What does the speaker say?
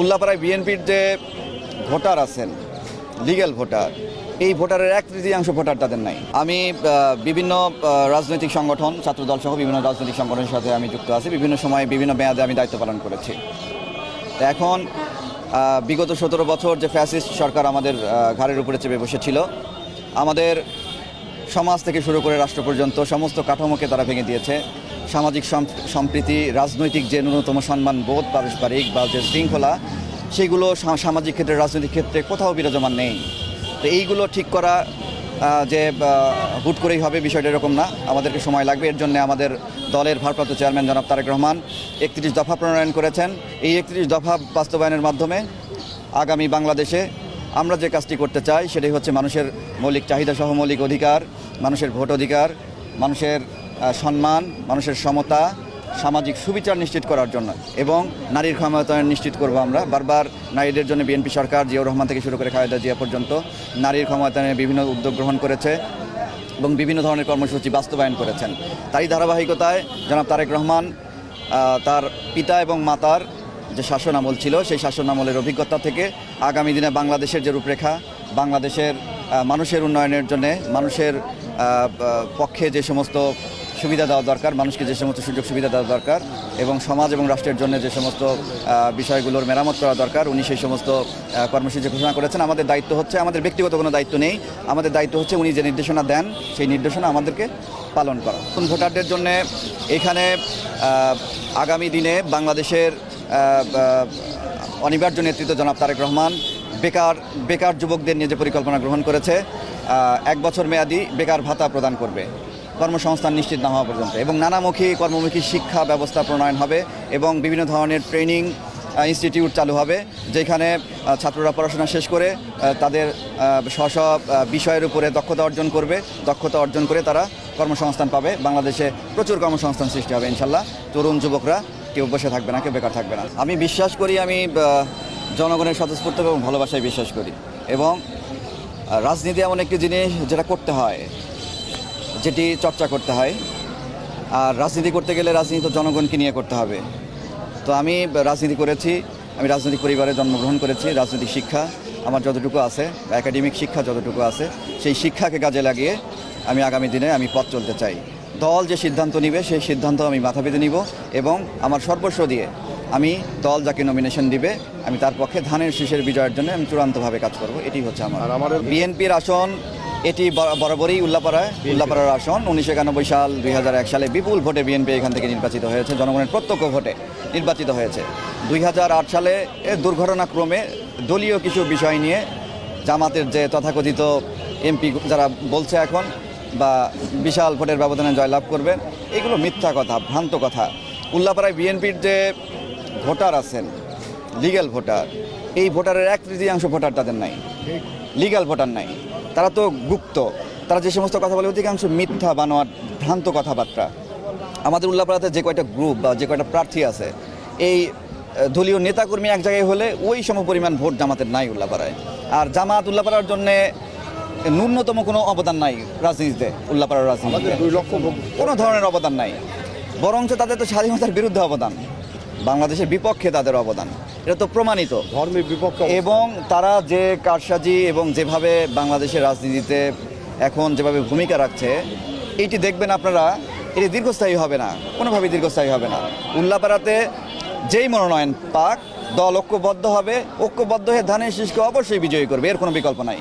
উল্লাপাড়ায় বিএনপির যে ভোটার আছেন লিগ্যাল ভোটার, এই ভোটারের এক তৃতীয়াংশ ভোটার তাদের নাই। আমি বিভিন্ন রাজনৈতিক সংগঠন ছাত্রদল সহ বিভিন্ন রাজনৈতিক সংগঠনের সাথে আমি যুক্ত আছি। বিভিন্ন সময় বিভিন্ন মেয়াদে আমি দায়িত্ব পালন করেছি। এখন বিগত সতেরো বছর যে ফ্যাসিস্ট সরকার আমাদের ঘাড়ের উপরে চেপে বসেছিল, আমাদের সমাজ থেকে শুরু করে রাষ্ট্র পর্যন্ত সমস্ত কাঠামোকে তারা ভেঙে দিয়েছে। সামাজিক সম্প্রীতি, রাজনৈতিক যে ন্যূনতম সম্মান, বোধ, পারস্পরিক বা যে শৃঙ্খলা, সেগুলো সামাজিক ক্ষেত্রে, রাজনৈতিক ক্ষেত্রে কোথাও বিরাজমান নেই। তো এইগুলো ঠিক করা যে হুট করেই হবে বিষয়টা এরকম না। আমাদেরকে সময় লাগবে। এর জন্য আমাদের দলের ভারপ্রাপ্ত চেয়ারম্যান জনাব তারেক রহমান একত্রিশ দফা প্রণয়ন করেছেন। এই একত্রিশ দফা বাস্তবায়নের মাধ্যমে আগামী বাংলাদেশে আমরা যে কাজটি করতে চাই, সেটাই হচ্ছে মানুষের মৌলিক চাহিদা সহ মৌলিক অধিকার, মানুষের ভোট অধিকার, মানুষের সম্মান, মানুষের সমতা, সামাজিক সুবিচার নিশ্চিত করার জন্য। এবং নারীর ক্ষমতায়ন নিশ্চিত করব আমরা। বারবার নারীদের জন্য বিএনপি সরকার জিয়াউর রহমান থেকে শুরু করে খালেদা জিয়া পর্যন্ত নারীর ক্ষমতায়নের বিভিন্ন উদ্যোগ গ্রহণ করেছে এবং বিভিন্ন ধরনের কর্মসূচি বাস্তবায়ন করেছেন। তারই ধারাবাহিকতায় জনাব তারেক রহমান তার পিতা এবং মাতার যে শাসন আমল ছিল, সেই শাসন আমলের অভিজ্ঞতা থেকে আগামী দিনে বাংলাদেশের যে রূপরেখা, বাংলাদেশের মানুষের উন্নয়নের জন্য, মানুষের পক্ষে যে সমস্ত সুবিধা দেওয়া দরকার, মানুষকে যে সমস্ত সুযোগ সুবিধা দেওয়া দরকার এবং সমাজ এবং রাষ্ট্রের জন্য যে সমস্ত বিষয়গুলোর মেরামত করা দরকার, উনি সেই সমস্ত কর্মসূচি ঘোষণা করেছেন। আমাদের দায়িত্ব হচ্ছে, আমাদের ব্যক্তিগত কোনো দায়িত্ব নেই, আমাদের দায়িত্ব হচ্ছে উনি যে নির্দেশনা দেন, সেই নির্দেশনা আমাদেরকে পালন করা। নতুন ভোটারদের জন্য এখানে আগামী দিনে বাংলাদেশের অনিবার্য নেতৃত্ব জনাব তারেক রহমান বেকার বেকার যুবকদের নিয়ে যে পরিকল্পনা গ্রহণ করেছে এক বছর মেয়াদি বেকার ভাতা প্রদান করবে। কর্মসংস্থান নিশ্চিত না হওয়া পর্যন্ত। এবং নানামুখী কর্মমুখী শিক্ষা ব্যবস্থা প্রণয়ন হবে এবং বিভিন্ন ধরনের ট্রেনিং ইনস্টিটিউট চালু হবে, যেখানে ছাত্ররা পড়াশোনা শেষ করে তাদের স্ব বিষয়ের উপরে দক্ষতা অর্জন করবে। দক্ষতা অর্জন করে তারা কর্মসংস্থান পাবে। বাংলাদেশে প্রচুর কর্মসংস্থান সৃষ্টি হবে ইনশাল্লাহ তরুণ যুবকরা কেউ বসে থাকবে না, কেউ বেকার থাকবে না। আমি বিশ্বাস করি, আমি জনগণের স্বতঃস্ফূর্ত এবং ভালোবাসায় বিশ্বাস করি। এবং রাজনীতি এমন একটি জিনিস যেটা করতে হয়। যেটি চর্চা করতে হয়। আর রাজনীতি করতে গেলে রাজনীতি তো জনগণকে নিয়ে করতে হবে। তো আমি রাজনীতি করেছি, আমি রাজনৈতিক পরিবারে জন্মগ্রহণ করেছি, রাজনৈতিক শিক্ষা আমার যতটুকু আছে, একাডেমিক শিক্ষা যতটুকু আছে, সেই শিক্ষাকে কাজে লাগিয়ে আমি আগামী দিনে আমি পথ চলতে চাই। দল যে সিদ্ধান্ত নিবে, সেই সিদ্ধান্ত আমি মাথা পেতে নিব এবং আমার সর্বস্ব দিয়ে আমি দল যাকে নমিনেশন দিবে আমি তার পক্ষে ধানের শীষের বিজয়ের জন্য আমি চূড়ান্তভাবে কাজ করব। এটি হচ্ছে আমার। আমার বিএনপির আসন এটি বরাবরই উল্লাপাড়ায় উল্লাপাড়ার আসন। উনিশশো একানব্বই সাল দুই হাজার এক সালে বিপুল ভোটে বিএনপি এখান থেকে নির্বাচিত হয়েছে। জনগণের প্রত্যক্ষ ভোটে নির্বাচিত হয়েছে। দুই হাজার আট সালে এ দুর্ঘটনাক্রমে দলীয় কিছু বিষয় নিয়ে জামাতের যে তথাকথিত এমপি যারা বলছে এখন বা বিশাল ভোটের ব্যবধানে জয়লাভ করবে এগুলো মিথ্যা কথা ভ্রান্ত কথা। উল্লাপাড়ায় বিএনপির যে ভোটার আছেন লিগ্যাল ভোটার, এই ভোটারের এক তৃতীয়াংশ ভোটার তাদের নাই লিগ্যাল ভোটার নাই। তারা তো গুপ্ত, তারা যে সমস্ত কথা বলে অধিকাংশ মিথ্যা বানোয়ার ভ্রান্ত কথাবার্তা। আমাদের উল্লাপাড়াতে যে কয়টা গ্রুপ বা যে কয়টা প্রার্থী আছে, এই দলীয় নেতাকর্মী এক জায়গায় হলে ওই সম পরিমাণ ভোট জামাতের নাই উল্লাপাড়ায়। আর জামাত উল্লাপাড়ার জন্য ন্যূনতম কোনো অবদান নাই রাজনীতিতে, উল্লাপাড়ার ভোট কোনো ধরনের অবদান নাই। বরঞ্চ তাদের তো স্বাধীনতার বিরুদ্ধে অবদান। বাংলাদেশের বিপক্ষে তাদের অবদান। এটা তো প্রমাণিত। ধর্মের বিপক্ষে এবং তারা যে কারসাজি এবং যেভাবে বাংলাদেশের রাজনীতিতে এখন যেভাবে ভূমিকা রাখছে এইটি দেখবেন আপনারা এটি দীর্ঘস্থায়ী হবে না কোনোভাবেই দীর্ঘস্থায়ী হবে না। উল্লাপাড়াতে যেই মনোনয়ন পাক দল ঐক্যবদ্ধ হবে ঐক্যবদ্ধ হয়ে ধানের শীষকে অবশ্যই বিজয়ী করবে এর কোনো বিকল্প নাই।